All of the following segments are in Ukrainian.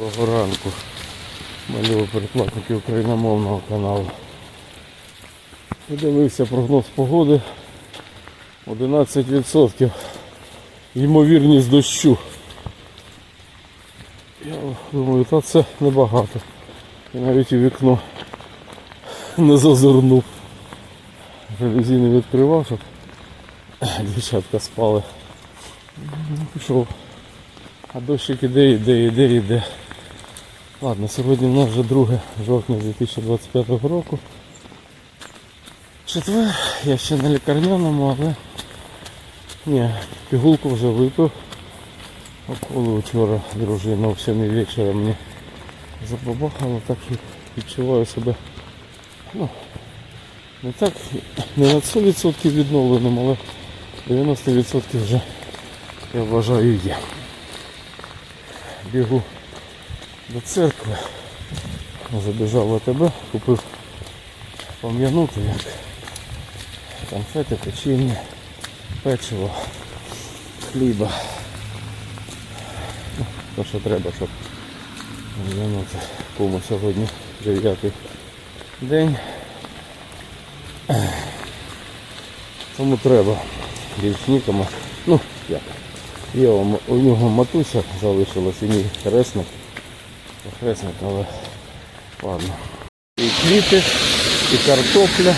Доброго ранку. Малюю перекладники україномовного каналу. Подивився прогноз погоди. 11% ймовірність дощу. Я думаю, та це небагато. Я навіть у вікно не зазирнув. Не відкривав, щоб дівчатка спали. Ну, Пішов. А дощик іде, іде, іде, іде. Ладно, сьогодні в нас вже 2 жовтня 2025 року. Четвер, я ще на лікарняному, але ні, пігулку вже випив. Коли вчора дружина в 7 вечора мені забабахала, так що відчуваю себе ну, не так, не на 100% відновленим, але 90% вже я вважаю є. Бігу до церкви. Забіжав в АТБ, купив пом'янути як конфети, печіння, печиво, хліба. Ну, То, що треба, щоб пом'янути. Кому сьогодні дев'ятий день. Тому треба більш нікому. Ну, як. Є у нього матуся залишилась і мій хресник. Хресник, але ладно. І квіти, і картопля,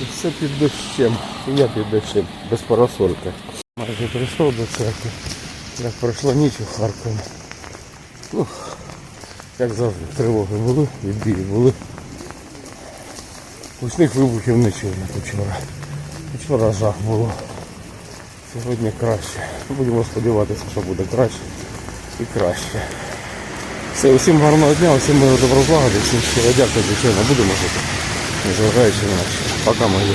і все під дощем. І я під дощем, без парасольки. Майже прийшов до церкви. Як пройшла ніч у Харкові. Як завжди, тривоги були, і бій були. Гучних вибухів не чув вчора. Вчора жах було. Сьогодні краще. Будемо сподіватися, що буде краще і краще. Все, усім гарного дня, усім доброго доброзлагоди, всім щиро дякую, звичайно, будемо жити. Незважаючи на наші. Пока, мої.